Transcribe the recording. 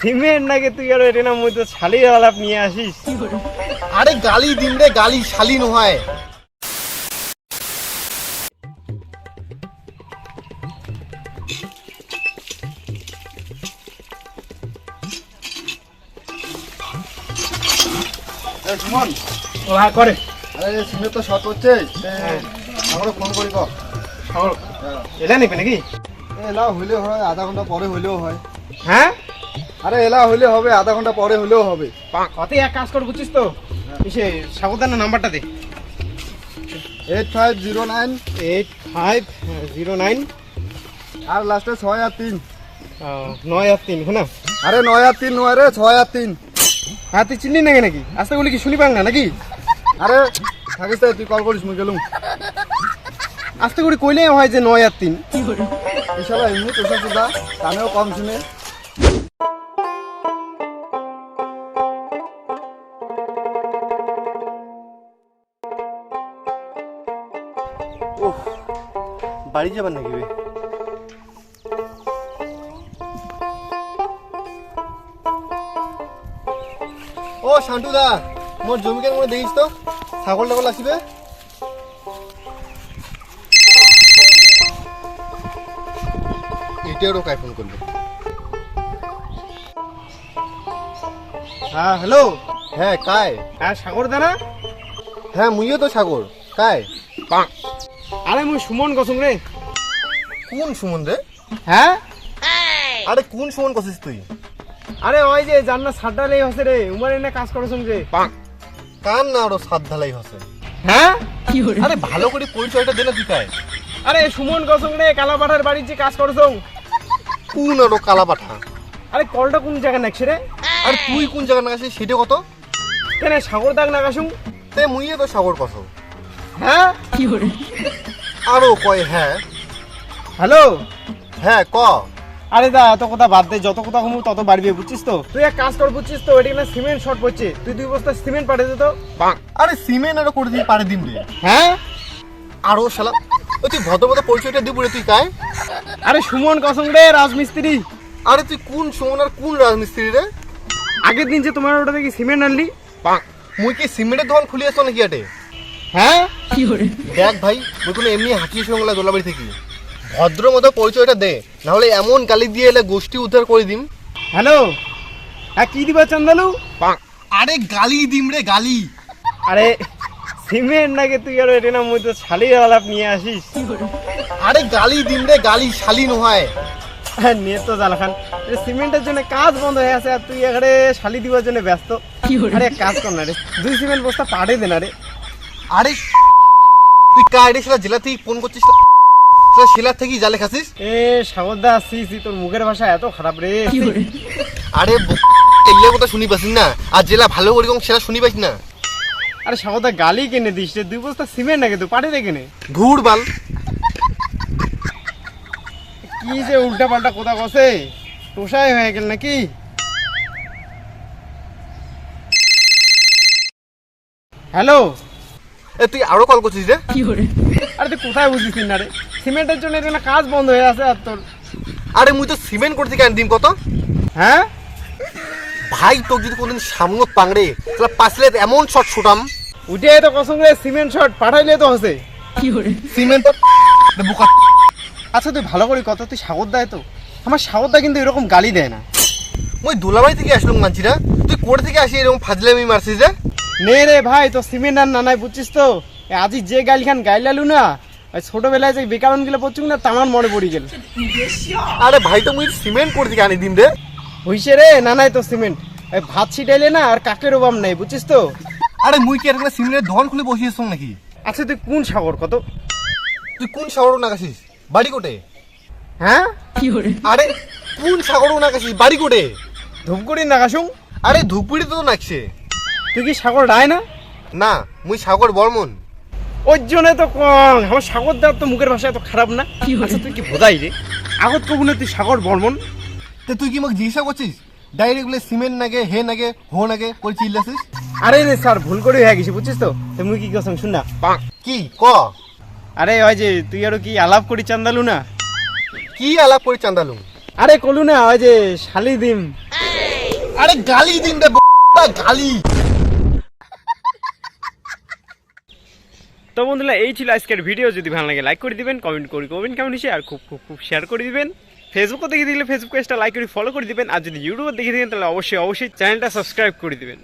Cement নাকি তুই আর এটা না মধ্যে ছালির আলাপ নিয়ে আসিস। আরে গালি দিন রে গালি শালি নয় সুমন। ও হ্যাঁ করে। আরে সিমে তো শর্ট হচ্ছে আমরা ফোন করি কর। খবর এটা নেবে নাকি? এলা হইলে হয় আধা ঘণ্টা পরে হইলেও হয়। হ্যাঁ? আরে এলা হইলে হবে আধা ঘণ্টা পরে হইলেও হবে। কত এক কাজ কর বুঝছিস তো? সে সাবধান নাম্বারটা দে। Eight five zero nine eight five zero nine আর লাস্টে ছয় আর তিন। নয় আর তিন শোনা আরে নয় আর তিন নয় রে ছয় আর তিন। হ্যাঁ তুই চিনলি নাকি নাকি? আস্তে বলি কি শুনি পাং না নাকি? আরে থাকিস তুই কল করিস মুই গেলুম। আস্তে করে কইলে হয় যে নয় আর তিন। এসব এমনি তোষা সুদা কানেও কম শুনে। বাড়ি যাবার নাকি ও শান্টু দা মোর জমিকে মনে দেখিস তো? ছাগল টাগল আসিবে? এটারও কাই ফোন করল। হ্যাঁ হ্যালো? হ্যাঁ কায় হ্যাঁ সাগর দানা হ্যাঁ মুইও তো সাগর। কায় আরে মুই সুমন কসম রে। কোন সুমন রে? হ্যাঁ? আরে কোন সুমন কছিস তুই? আরে ওই যে জান্না সাড্ডালেই হসে রে উমার এনে কাজ করছম রে কান না আরও সাত ঢালাই হসে? হ্যাঁ? আরে ভালো করে পরিচয়টা দে না তুই। কায় আরে সুমন কসম রে কালাপাঠার বাড়ির যে কাজ করছম কোন আরও কালা পাঠা আরে কলটা কোন জায়গা নাকছে রে? আর তুই কোন জায়গা না আছিস সেটা কত? কেন সাগর দাগ নাগাসুম তে মুইয়ে তো সাগর কস হ্যাঁ? আরও কয় হ্যাঁ। হ্যালো? হ্যাঁ ক? আরে দা এত কথা বাদ দে যত কথা কমু তত বাড়বে বুঝছিস তো? তুই এক কাজ কর বুঝছিস তো ওইটা না সিমেন্ট শর্ট পড়ছে। তুই দুই বস্তা সিমেন্ট পাঠিয়ে দে তো। আরে সিমেন্ট আরও করে দিয়ে পারে দিন রে। হ্যাঁ? আরও শালা ওই তুই ভদ্র ভদ্র পরিচয়টা দিব রে তুই কায় আরে সুমন কসম রে রাজমিস্ত্রি। আরে তুই কোন সুমন আর কোন রাজমিস্ত্রি রে? আগের দিন যে তোমার ওটা দেখি সিমেন্ট আনলি। মুই কি সিমেন্টের দোকান খুলে আসতো নাকি আটে? হ্যাঁ? দেখ ভাই মুই কোনো এমনি হাঁটিয়ে সঙ্গলা দোলাবাড়ি থেকে। ভদ্র মতো পরিচয়টা দে নাহলে এমন গালি দিয়ে এলে গোষ্ঠী উদ্ধার করে দিম। হ্যালো? হ্যাঁ কি দিবা চান্দালু? আরে গালি দিম রে গালি। আরে সিমেন্ট নাকি তুই আর এটা না মধ্যে ছালির আলাপ নিয়ে আসিস। আরে গালি দিম রে গালি শালি নয় হ্যাঁ, নিয়ে তো জাল খান সিমেন্টের জন্য কাজ বন্ধ হয়ে আছে আর তুই এখানে শালি দিবার জন্য ব্যস্ত। আরে কাজ কর না রে দুই সিমেন্ট বস্তা পাঠে দে না রে। আরে তুই কায়রে সেটা জেলা থেকে ফোন করছিস? শিলার থেকেই জালে খাসিস এ সাগরদা আসছিস তোর মুখের ভাষা এত খারাপ রে। আরে এগুলো কথা শুনি পাসিস না? আর জেলা ভালো করে কম সেটা শুনি পাইস না। আরে সাগরদা গালি কিনে দিস রে? দুই বস্তা সিমেন্ট নাকি তুই পাঠে দে কিনে। ঘুর বাল। কি যে উল্টা পাল্টা কথা কসে? টোসাই হয়ে গেল নাকি? হ্যালো? এ তুই আরও কল করছিস রে? আরে তুই কোথায় বুঝিস না রে? সিমেন্টের জন্য এটা না কাজ বন্ধ হয়ে আছে আর তোর। আরে মুই তো সিমেন্ট করতে কেন দিম কত? হ্যাঁ? ভাই তোর যদি কোনদিন সামনত পাংড়ে তাহলে পাশলে এমন শট ছুটাম। উঠে তো কসম রে সিমেন্ট শট পাঠাইলে তো হসে। সিমেন্ট তো বুকা। আচ্ছা তুই ভালো করে কত তুই সাগর দেয় তো। আমার সাগর দা কিন্তু এরকম গালি দেয় না। মুই দুলাবাড়ি থেকে আসলাম মানছিরা তুই কোর্ট থেকে আসি এরকম ফাজলামি মারছিস রে? নে রে ভাই তো সিমেন্ট আর নানাই বুঝছিস তো? এ আজি যে গাইল খান গাইলালু না ওই ছোটবেলায় যে বেকারণ গেলে পড়ছুক না তামার মনে পড়ি গেল। আরে ভাই তো মুই সিমেন্ট করতে থেকে আনি দিন রে। হইছে রে নানাই তো সিমেন্ট। ওই ভাত ছিটাইলে না আর কাকের অভাব নাই বুঝছিস তো? আরে মুই কি এরকম সিমেন্টের ধন খুলে বসিয়েছ নাকি? আচ্ছা তুই কোন সাগর কত? তুই কোন সাগর নাকাছিস বাড়ি কোটে? হ্যাঁ? আরে কোন সাগর নাকাছিস বাড়ি কোটে? ধূপগুড়ি নাগাসুং? আরে ধুপুরি তো নাকছে। তুই কি সাগর রায় না? না মুই সাগর বর্মন। ওর জন্য তো কম। আমার সাগর দার তো মুখের ভাষা এত খারাপ না। আচ্ছা তুই কি বোঝাই রে আগত কবুনে তুই সাগর বর্মন? তো তুই কি মোক জিজ্ঞাসা করছিস? ডাইরেক্ট বলে সিমেন্ট নাগে হে নাগে হো নাগে করে চিল্লাছিস আরে রে স্যার ভুল করে হয়ে গেছি বুঝছিস তো? তো মুই কি কসম শুন না। কি? ক? আরে ওই যে তুই আরও কি আলাপ করি চান্দালু না? কি আলাপ করে চান্দালুম আরে কলু না ওই যে শালি দিম। আরে গালি দিন রে গালি। তো বন্ধুরা, এই ছিল আজকের ভিডিও যদি ভালো লাগে লাইক করে দিবেন কমেন্ট করে কমেন্ট কেমন হিসেবে আর খুব খুব খুব শেয়ার করে দিবেন। ফেসবুকে দেখে দিলে ফেসবুক পেজটা লাইক করে ফলো করে দিবেন। আর যদি ইউটিউবে দেখে দিবেন তাহলে অবশ্যই অবশ্যই চ্যানেলটা সাবস্ক্রাইব করে দিবেন।